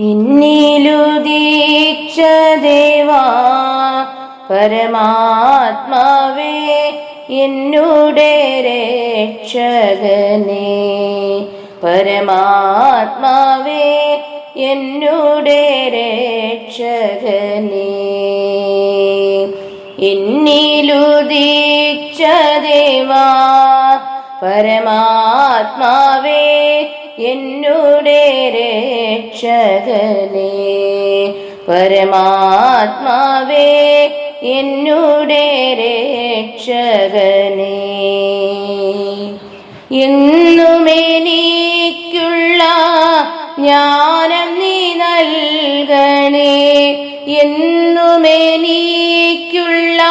ഇന്നിലുദീച്ച ദേവാ പരമാത്മാവേ എന്നുടെ രക്ഷകനേ. പരമാത്മാവേ എന്നുടെ രക്ഷകനേ. എന്നിലുദീച്ച ദേവാ പരമാത്മാവേ എന്നുടെ രക്ഷകനേ. പരമാത്മാവേ എന്നുടെ രക്ഷകനേ. എന്നുമെനിക്കുള്ള ജ്ഞാനം നീ നൽകണേ. എന്നുമെനിക്കുള്ള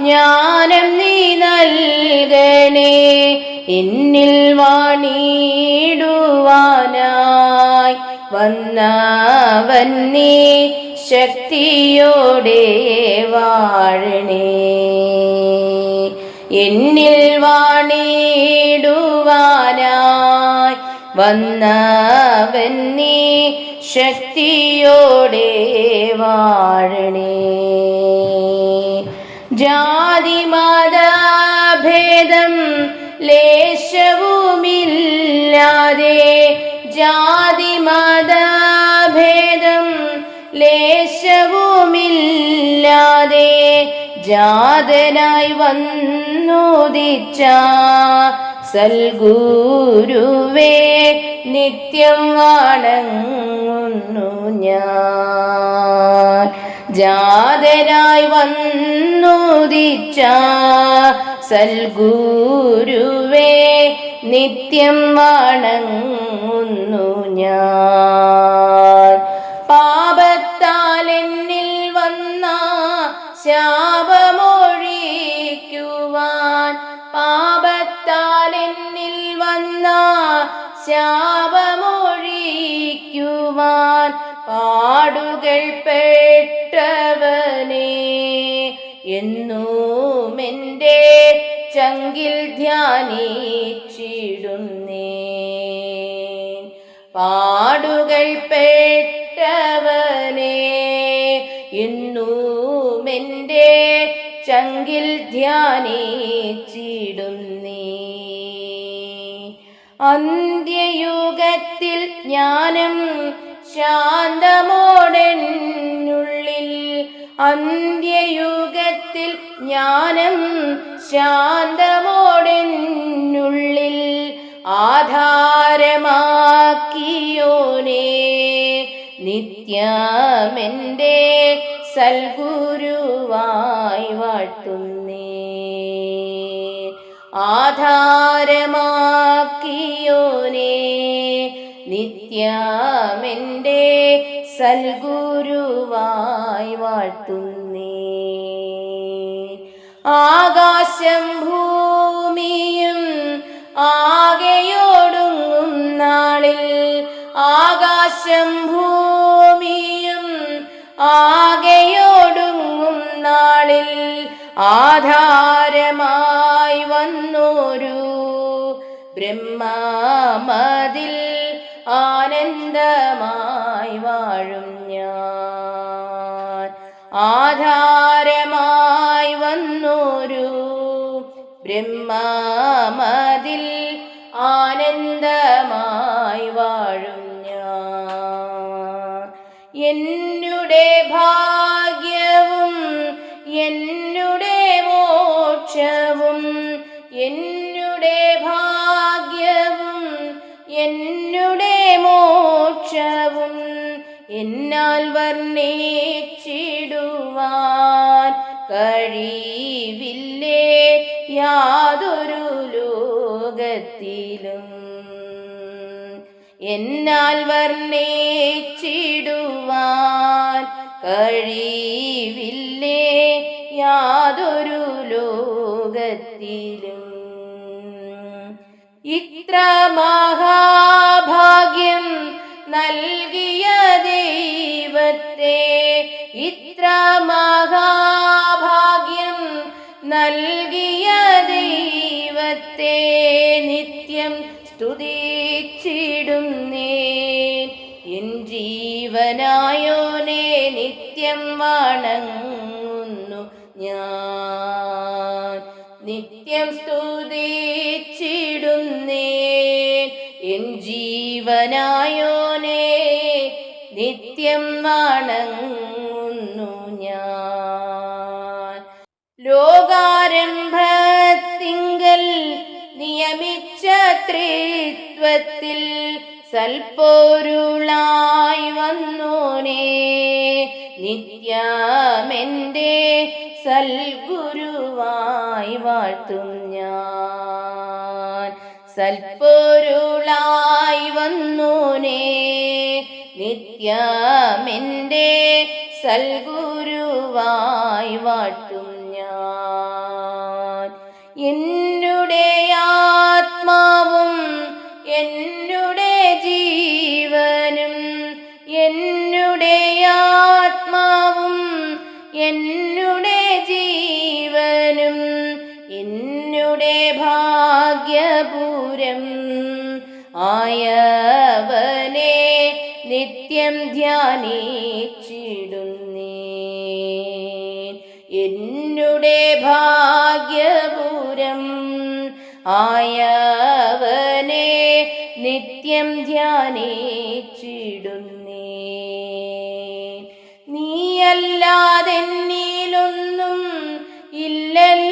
ജ്ഞാനം നീ നൽകണേ. എന്നിൽ വാണിടുവാനായി വന്നവൻ നീ ശക്തിയോടെ വാഴണേ. എന്നിൽ വാണിടുവാനായി വന്നവൻ നീ ശക്തിയോടെ വാഴണേ. ജാതി മതഭേദം ലേശവുമില്ലാതെ ജാതി മതഭേദം ലേശവുമില്ലാതെ ജാതനായി വന്നുദിച്ച സൽഗുരുവേ നിത്യം വണങ്ങുന്നു ഞാൻ. ജാതനായി വന്നുദിച്ച സൽഗുരുവേ നിത്യം വണങ്ങുന്നു ഞാൻ. പാപത്താൽ എന്നിൽ വന്ന ശാപമൊഴിക്കുവാൻ പാപത്താൽ എന്നിൽ വന്ന ശാപമൊഴിക്കുവാൻ പാടുകൾ പെട്ടവനെ എന്നും എന്റെ ചങ്കിൽ ധ്യാനിച്ചിടുന്നേ അന്ത്യയുഗത്തിൽ ജ്ഞാനം ശാന്തമോടെന്നുള്ളിൽ അന്ത്യയുഗത്തിൽ ജ്ഞാനം ശാന്തമോടെന്നുള്ളിൽ ആധാരമാക്കിയോനെ നിത്യമെന്റെ സൽഗുരുവായി വാഴ്ത്തുന്നേ. ആധാരമാക്കിയോനെ നിത്യമെന്റെ സൽഗുരുവായി വാഴ്ത്തുന്നേ. ആകാശം ഭൂമിയും ആകെയോടുങ്ങും ആകാശം ഭൂമിയും ആകെയോടുങ്ങും നാളിൽ ആധാരമായി വന്നോരു ബ്രഹ്മാമതിൽ ആനന്ദമായി വാഴും ഞാൻ. ആധാരമായി വന്നോരു ബ്രഹ്മാമതിൽ ആനന്ദമായി എന്നുടെ ഭാഗ്യവും എന്നുടെ മോക്ഷവും എന്നുടെ ഭാഗ്യവും എന്നുടെ മോക്ഷവും എന്നാൽ വർണിച്ചിടുവാൻ കഴിവില്ലേ യാതൊരു ലോകത്തിലും. എന്നാൽ വർണേച്ചിടുവാൻ കഴിവില്ലേ യാതൊരു ലോകത്തിലും? ഇത്ര മഹാഭാഗ്യം നൽകിയ ദൈവത്തെ ഇത്ര മഹാഭാഗ്യം നൽകിയ നിത്യം സ്തുതിച്ചിടുന്നേ എൻ ജീവനായോനെ നിത്യം വണങ്ങുന്നു ഞാൻ. ലോകാരംഭത്തിങ്കൽ നിയമിച്ച ത്രിത്വത്തിൽ സൽപ്പൊരുളായി വന്നോനേ നിത്യമെന്റെ സൽഗുരുവായി വാഴ്ത്തും ഞാൻ. സൽപ്പൊരുളായി വന്നോനേ നിത്യമെന്റെ സൽഗുരുവായി വാഴ്ത്തും ഞാൻ. എന്നുടെ ആയവനെ നിത്യം ധ്യാനിച്ചിടുന്നേ എന്നുടെ ഭാഗ്യപൂരം ആയവനെ നിത്യം ധ്യാനിച്ചിടുന്നേ നീയല്ലാതെ നീലൊന്നും ഇല്ലല്ലോ.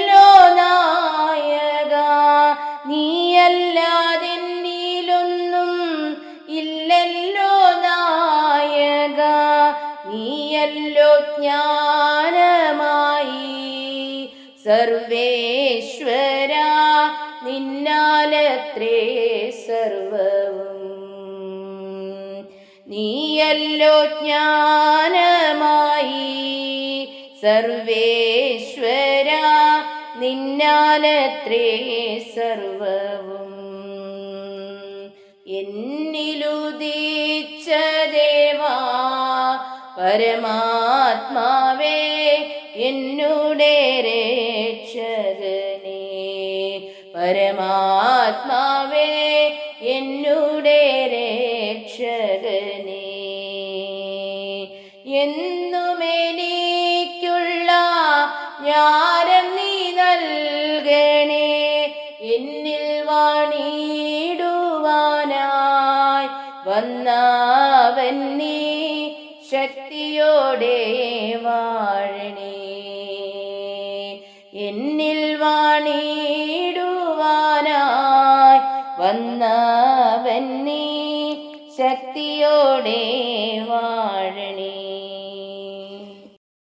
ജ്ഞാനമായി സർവേശ്വര നിന്നാലത്രേ സർവവും. നീയല്ലോ ജ്ഞാനമായി. സർവേശ്വര നിന്നാലത്രേ സർവവും. പരമാത്മാവേ എന്നുടെ രക്ഷകനേ. പരമാത്മാവേ എന്നുടെ രക്ഷകനേ. എന്നുമെനിക്കുള്ള